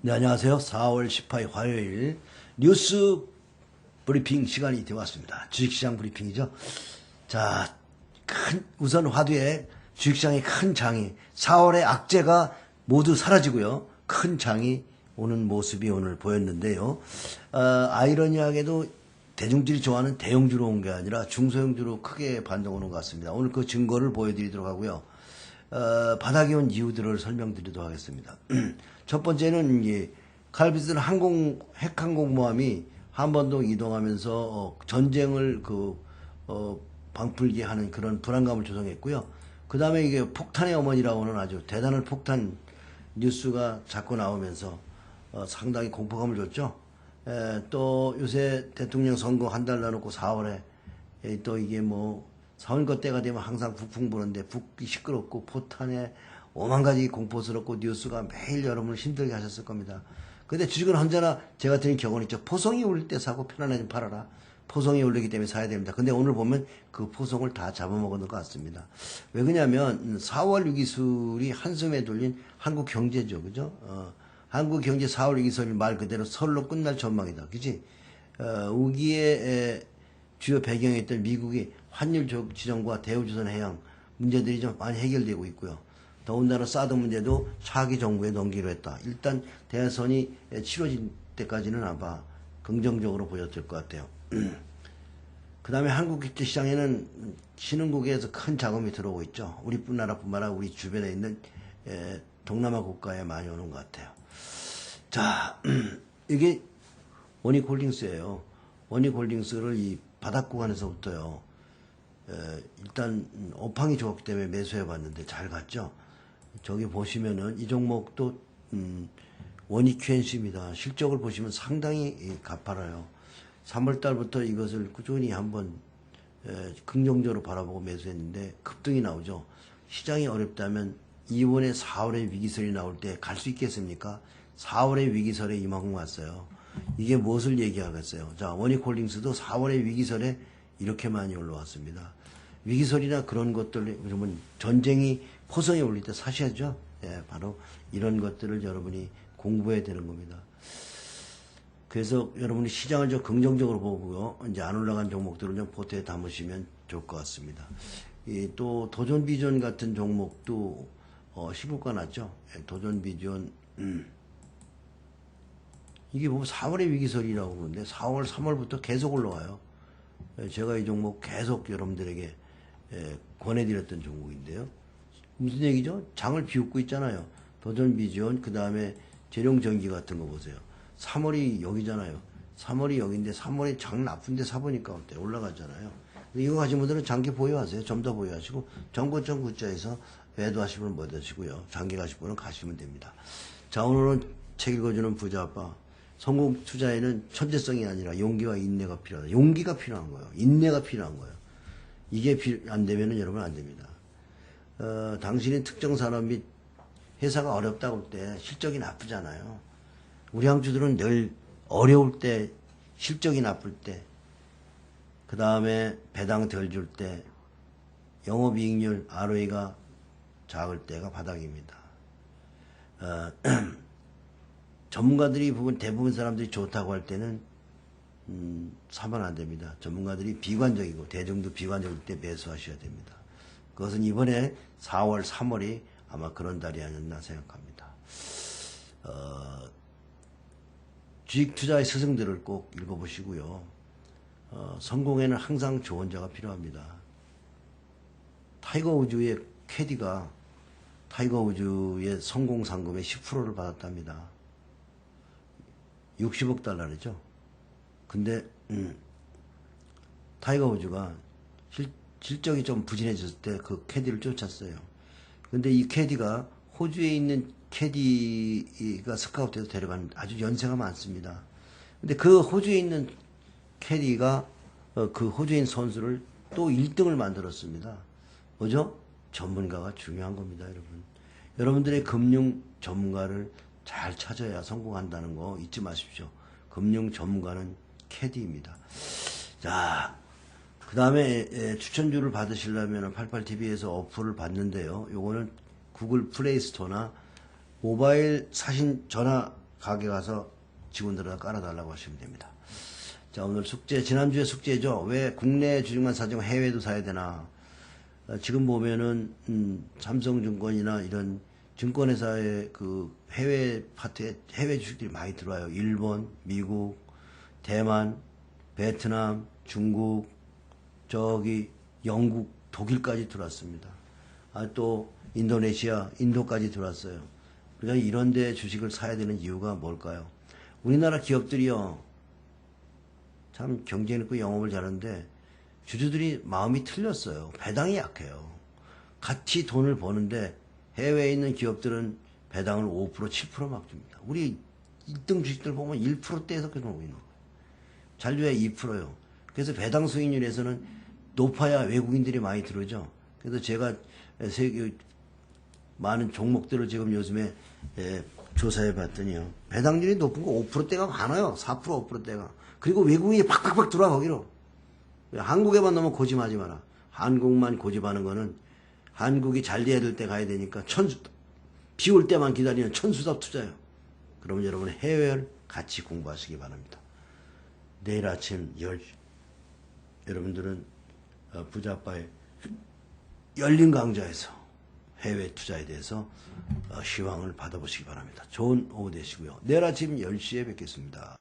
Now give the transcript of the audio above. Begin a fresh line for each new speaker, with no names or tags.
네, 안녕하세요. 4월 18일 화요일 뉴스 브리핑 시간이 되었습니다. 주식시장 브리핑이죠. 자, 큰, 우선 화두에 주식시장의 큰 장이 4월의 악재가 모두 사라지고요. 큰 장이 오는 모습이 오늘 보였는데요. 어, 아이러니하게도 대중들이 좋아하는 대형주로 온 게 아니라 중소형주로 크게 반등 오는 것 같습니다. 오늘 그 증거를 보여드리도록 하고요. 어, 바닥이 온 이유들을 설명드리도록 하겠습니다. 첫 번째는 이제 칼비스는 항공 핵항공모함이 한반도 이동하면서 어, 전쟁을 그 어, 방풀게 하는 그런 불안감을 조성했고요. 그 다음에 이게 폭탄의 어머니라고 는 아주 대단한 폭탄 뉴스가 자꾸 나오면서 어, 상당히 공포감을 줬죠. 에, 또 요새 대통령 선거 한달 나놓고 4월에 에, 또 이게 뭐 선거 때가 되면 항상 북풍 부는데 북이 시끄럽고 포탄에 오만 가지 공포스럽고 뉴스가 매일 여러분을 힘들게 하셨을 겁니다. 근데 주식은 언제나 제가 같은 경우는 있죠. 포성이 올릴 때 사고 편안하게 팔아라. 포성이 올리기 때문에 사야 됩니다. 근데 오늘 보면 그 포성을 다 잡아먹은 것 같습니다. 왜 그러냐면 4월 위기술이 한숨에 돌린 한국 경제죠. 그죠? 어, 한국 경제 4월 위기설이 말 그대로 설로 끝날 전망이다. 그지? 어, 우기의 에, 주요 배경에 있던 미국의 환율 지정과 대우조선 해양 문제들이 좀 많이 해결되고 있고요. 더군다나 사드 문제도 차기 정부에 넘기로 했다. 일단 대선이 치러질 때까지는 아마 긍정적으로 보였을 것 같아요. 그 다음에 한국 기체 시장에는 신흥국에서 큰 자금이 들어오고 있죠. 우리 뿐 나라뿐만 아니라 우리 주변에 있는 에, 동남아 국가에 많이 오는 것 같아요. 자, 이게 원익 홀딩스예요. 원익 홀딩스를 이 바닥 구간에서부터요. 에, 일단 업황이 좋았기 때문에 매수해 봤는데 잘 갔죠. 저기 보시면은 이 종목도 음, 원익 QNC입니다. 실적을 보시면 상당히 가파라요. 3월 달부터 이것을 꾸준히 한번 에, 긍정적으로 바라보고 매수했는데 급등이 나오죠. 시장이 어렵다면 이번에 4월에 위기설이 나올 때 갈 수 있겠습니까? 4월에 위기설에 이만큼 왔어요. 이게 무엇을 얘기하겠어요? 자, 원익 홀딩스도 4월에 위기설에 이렇게 많이 올라왔습니다. 위기설이나 그런 것들, 그러면 전쟁이 포성에 올릴 때 사셔야죠. 예, 바로 이런 것들을 여러분이 공부해야 되는 겁니다. 그래서 여러분이 시장을 좀 긍정적으로 보고요. 이제 안 올라간 종목들을 좀 포트에 담으시면 좋을 것 같습니다. 이또 도전 비전 같은 종목도 어, 시국가 났죠. 예, 도전 비전 음. 이게 뭐 4월의 위기설이라고 그러는데 4월, 3월부터 계속 올라와요. 예, 제가 이 종목 계속 여러분들에게 예, 권해드렸던 종목인데요. 무슨 얘기죠? 장을 비웃고 있잖아요. 도전 비전, 그 다음에 재룡전기 같은 거 보세요. 3월이 여기잖아요. 3월이 여기인데 3월에 장 나쁜데 사보니까 어때? 올라가잖아요. 이거 가진 분들은 장기 보유하세요. 좀 더 보유하시고 정권청 구자에서 매도하시면 뭐 드시고요. 장기 가실 분은 가시면 됩니다. 자 오늘은 책 읽어주는 부자 아빠. 성공 투자에는 천재성이 아니라 용기와 인내가 필요하다. 용기가 필요한 거예요. 인내가 필요한 거예요. 이게 안 되면은 여러분 안 됩니다. 어, 당신이 특정 산업 및 회사가 어렵다고 할 때 실적이 나쁘잖아요. 우리 항주들은 늘 어려울 때, 실적이 나쁠 때, 그 다음에 배당 덜 줄 때, 영업이익률 ROE가 작을 때가 바닥입니다. 어, 전문가들이 부분 대부분 사람들이 좋다고 할 때는 음, 사면 안 됩니다. 전문가들이 비관적이고 대중도 비관적일 때 매수하셔야 됩니다. 그것은 이번에 4월, 3월이 아마 그런 달이 아니었나 생각합니다. 어, 주식 투자의 스승들을 꼭 읽어보시고요. 어, 성공에는 항상 좋은 자가 필요합니다. 타이거 우즈의 캐디가 타이거 우즈의 성공 상금의 10%를 받았답니다. 60억 달러죠. 근데 음, 타이거 우즈가 실, 실적이 좀 부진해졌을 때 그 캐디를 쫓았어요. 근데 이 캐디가 호주에 있는 캐디가 스카우트에서 데려간 아주 연세가 많습니다. 근데 그 호주에 있는 캐디가 어, 그 호주인 선수를 또 1등을 만들었습니다. 뭐죠? 전문가가 중요한 겁니다, 여러분. 여러분들의 금융 전문가를 잘 찾아야 성공한다는 거 잊지 마십시오. 금융 전문가는 캐디입니다. 자, 그 다음에 추천주를 받으시려면 88TV에서 어플을 받는데요. 요거는 구글 플레이 스토어나 모바일 사신 전화 가게 가서 직원들에다 깔아달라고 하시면 됩니다. 자, 오늘 숙제, 지난주에 숙제죠. 왜 국내 주식만 사지고 해외도 사야 되나. 어, 지금 보면은, 음, 삼성증권이나 이런 증권회사의 그 해외 파트에 해외 주식들이 많이 들어와요. 일본, 미국, 대만, 베트남, 중국, 저기 영국, 독일까지 들어왔습니다. 아, 또 인도네시아, 인도까지 들어왔어요. 그러니까 이런 데 주식을 사야 되는 이유가 뭘까요? 우리나라 기업들이요. 참 경쟁 있고 영업을 잘하는데 주주들이 마음이 틀렸어요. 배당이 약해요. 같이 돈을 버는데 해외에 있는 기업들은 배당을 5% 7%막 줍니다. 우리 1등 주식들 보면 1%대에서 계속 오고 있는 거예요. 잔류에 2%요. 그래서 배당 수익률에서는 높아야 외국인들이 많이 들어오죠. 그래서 제가 세계 많은 종목들을 지금 요즘에 예, 조사해 봤더니요. 배당률이 높은 거 5%대가 많아요. 4% 5%대가. 그리고 외국인이 팍팍팍 들어와 거기로. 한국에만 너무 고집하지 마라. 한국만 고집하는 거는 한국이 잘 돼야 될 때 가야 되니까 천수 비올 때만 기다리는 천수답 투자예요. 그러면 여러분 해외를 같이 공부하시기 바랍니다. 내일 아침 10시 여러분들은 어, 부자빠의 열린 강좌에서 해외 투자에 대해서 어, 시황을 받아보시기 바랍니다. 좋은 오후 되시고요. 내일 아침 10시에 뵙겠습니다.